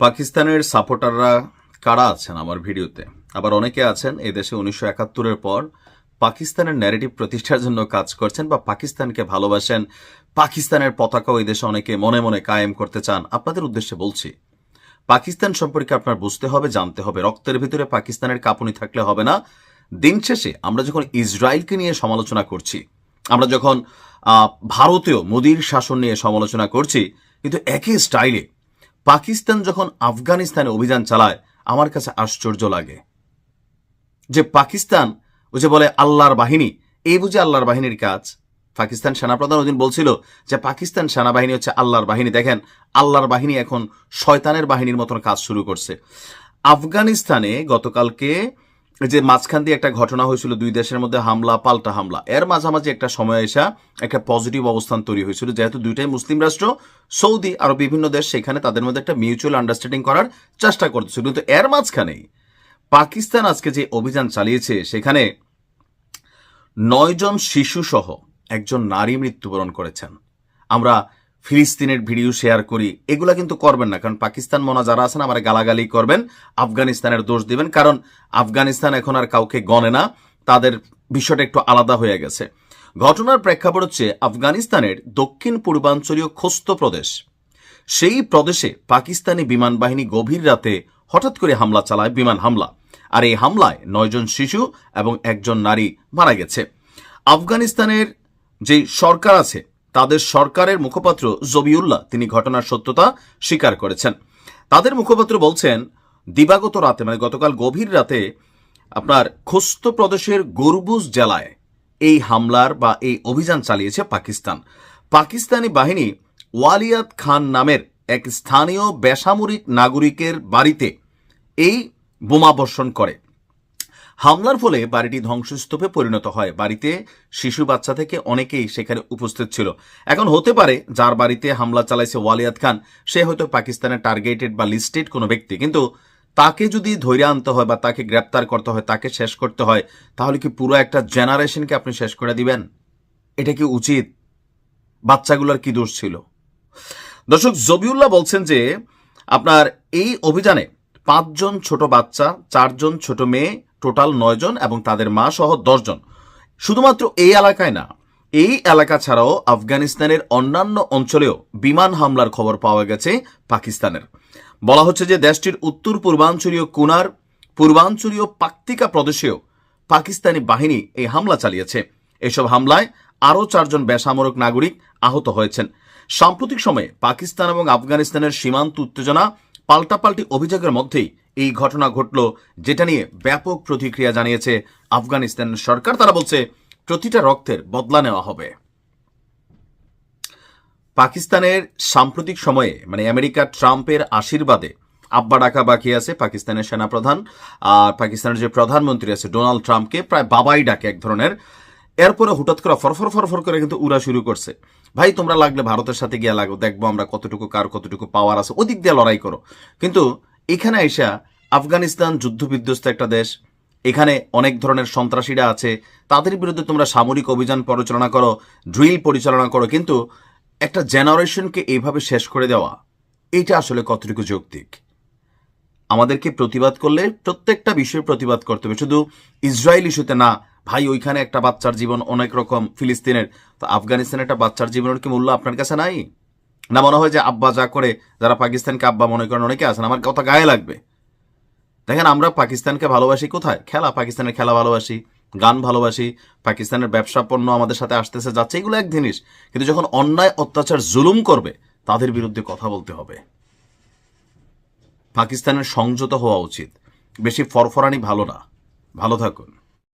পাকিস্তানের সাপোর্টাররা কারা আছেন আমার ভিডিওতে? আবার অনেকে আছেন, এই দেশে উনিশশো একাত্তরের পর পাকিস্তানের ন্যারেটিভ প্রতিষ্ঠার জন্য কাজ করছেন বা পাকিস্তানকে ভালোবাসেন, পাকিস্তানের পতাকাও এই দেশে অনেকে মনে মনে কায়েম করতে চান। আপনাদের উদ্দেশ্যে বলছি, পাকিস্তান সম্পর্কে আপনার বুঝতে হবে, জানতে হবে। রক্তের ভিতরে পাকিস্তানের কাঁপুনি থাকলে হবে না। দিন শেষে আমরা যখন ইসরায়েলকে নিয়ে সমালোচনা করছি, আমরা যখন ভারতীয় মোদির শাসন নিয়ে সমালোচনা করছি, কিন্তু একই স্টাইলে পাকিস্তান যখন আফগানিস্তানে অভিযান চালায়, আমার কাছে আশ্চর্য লাগে। যে পাকিস্তান, ও যে বলে আল্লাহর বাহিনী, এই বুঝে আল্লাহর বাহিনীর কাজ। পাকিস্তান সেনাপ্রধান ওদিন বলছিল যে, পাকিস্তান সেনাবাহিনী হচ্ছে আল্লাহর বাহিনী। দেখেন, আল্লাহর বাহিনী এখন শয়তানের বাহিনীর মতন কাজ শুরু করছে। আফগানিস্তানে গতকালকে যে মাঝখান দিয়ে একটা ঘটনা হয়েছিল, দুই দেশের মধ্যে হামলা, পাল্টা হামলা। এর মাঝামাঝি একটা সময় এসা একটা পজিটিভ অবস্থান তৈরি হয়েছিল, যেহেতু দুইটাই মুসলিম রাষ্ট্র, সৌদি আরও বিভিন্ন দেশ সেখানে তাদের মধ্যে একটা মিউচুয়াল আন্ডারস্ট্যান্ডিং করার চেষ্টা করতেছিল। কিন্তু এর মাঝখানেই পাকিস্তান আজকে যে অভিযান চালিয়েছে, সেখানে নয়জন শিশু সহ একজন নারী মৃত্যুবরণ করেছেন। আমরা ফিলিস্তিনের ভিডিও শেয়ার করি, এগুলা কিন্তু করবেন না। কারণ পাকিস্তান মনা যারা আছেন, আমার গালাগালি করবেন, আফগানিস্তানের দোষ দিবেন। কারণ আফগানিস্তান এখন আর কাউকে গণে না, তাদের বিষয়টা একটু আলাদা হয়ে গেছে। ঘটনার প্রেক্ষাপট হচ্ছে, আফগানিস্তানের দক্ষিণ পূর্বাঞ্চলীয় খোস্ত প্রদেশ। সেই প্রদেশে পাকিস্তানি বিমান বাহিনী গভীর রাতে হঠাৎ করে হামলা চালায়, বিমান হামলা। আর এই হামলায় নয়জন শিশু এবং একজন নারী মারা গেছে। আফগানিস্তানের যে সরকার আছে তাদের সরকারের মুখপাত্র জবিউল্লাহ তিনি ঘটনার সত্যতা স্বীকার করেছেন। তাদের মুখপাত্র বলছেন, দিবাগত রাতে মানে গতকাল গভীর রাতে, আপনার খোস্ত প্রদেশের গরবুজ জেলায় এই হামলার বা এই অভিযান চালিয়েছে পাকিস্তান। পাকিস্তানি বাহিনী ওয়ালিয়াত খান নামের এক স্থানীয় বেসামরিক নাগরিকের বাড়িতে এই বোমাবর্ষণ করে। হামলার ফলে বাড়িটি ধ্বংসস্তূপে পরিণত হয়। বাড়িতে শিশু বাচ্চা থেকে অনেকেই সেখানে উপস্থিত ছিল। এখন হতে পারে যার বাড়িতে হামলা চালাইছে ওয়ালিয়াত খান, সে হয়তো পাকিস্তানের টার্গেটেড বা লিস্টেড কোনো ব্যক্তি। কিন্তু তাকে যদি ধৈর্য আনতে হয় বা তাকে গ্রেপ্তার করতে হয়, তাকে শেষ করতে হয়, তাহলে কি পুরো একটা জেনারেশনকে আপনি শেষ করে দিবেন? এটা কি উচিত? বাচ্চাগুলোর কি দোষ ছিল? দর্শক, জবিউল্লাহ বলছেন যে আপনার এই অভিযানে পাঁচজন ছোট বাচ্চা, চারজন ছোট মেয়ে টোটাল নয়জন এবং তাদের মা সহ দশজন শুধুমাত্র এই এলাকায় না, এই এলাকা ছাড়াও আফগানিস্তানের অন্যান্য অঞ্চলেও বিমান হামলার খবর পাওয়া গেছে পাকিস্তানের। বলা হচ্ছে যে দেশটির উত্তর পূর্বাঞ্চলীয় কুনার, পূর্বাঞ্চলীয় পাক্তিকা প্রদেশেও পাকিস্তানি বাহিনী এই হামলা চালিয়েছে। এসব হামলায় আরও চারজন বেসামরিক নাগরিক আহত হয়েছেন। সাম্প্রতিক সময়ে পাকিস্তান এবং আফগানিস্তানের সীমান্ত উত্তেজনা পাল্টাপাল্টি অভিযোগের মধ্যেই এই ঘটনা ঘটল, যেটা নিয়ে ব্যাপক প্রতিক্রিয়া জানিয়েছে আফগানিস্তানের সরকার। তারা বলছে, প্রতিটা রক্তের বদলা নেওয়া হবে। পাকিস্তানের সাম্প্রতিক সময়ে মানে আমেরিকা ট্রাম্পের আশীর্বাদে আব্বা ডাকা বাকি আছে পাকিস্তানের সেনাপ্রধান। আর পাকিস্তানের যে প্রধানমন্ত্রী আছে ডোনাল্ড ট্রাম্পকে প্রায় বাবাই ডাকে এক ধরনের এরপরে হঠাৎ করে ফরফর ফরফর করে কিন্তু উড়া শুরু করছে। ভাই, তোমরা লাগলে ভারতের সাথে গিয়ে লাগো, দেখব আমরা কতটুকু কার, কতটুকু পাওয়ার আছে। ওদিক দিয়ে লড়াই করো। কিন্তু এখানে এসা আফগানিস্তান যুদ্ধবিধ্বস্ত একটা দেশ। এখানে অনেক ধরনের সন্ত্রাসীরা আছে। তাদের বিরুদ্ধে তোমরা সামরিক অভিযান পরিচালনা করো ড্রিল পরিচালনা করো। কিন্তু একটা জেনারেশনকে এইভাবে শেষ করে দেওয়া এটা আসলে কতটুকু যৌক্তিক? আমাদেরকে প্রতিবাদ করলে প্রত্যেকটা বিষয়ে প্রতিবাদ করতে হবে। শুধু ইসরায়েল ইস্যুতে না ভাই, ওইখানে একটা বাচ্চার জীবন অনেক রকম ফিলিস্তিনের। তো আফগানিস্তানের একটা বাচ্চার জীবনের কি মূল্য আপনার কাছে নাই? না মনে হয় যে আব্বা যা করে, যারা পাকিস্তানকে আব্বা মনে করেন, অনেকে আছেন, আমার কথা গায়ে লাগবে। দেখেন, আমরা পাকিস্তানকে ভালোবাসি কোথায়? খেলা, পাকিস্তানের খেলা ভালোবাসি, গান ভালোবাসি, পাকিস্তানের ব্যবসা পণ্য আমাদের সাথে আসতেছে, যাচ্ছে, এগুলো এক জিনিস। কিন্তু যখন অন্যায়, অত্যাচার, জুলুম করবে, তাদের বিরুদ্ধে কথা বলতে হবে। পাকিস্তানের সংযত হওয়া উচিত। বেশি ফরফরানি ভালো না। ভালো থাকুন।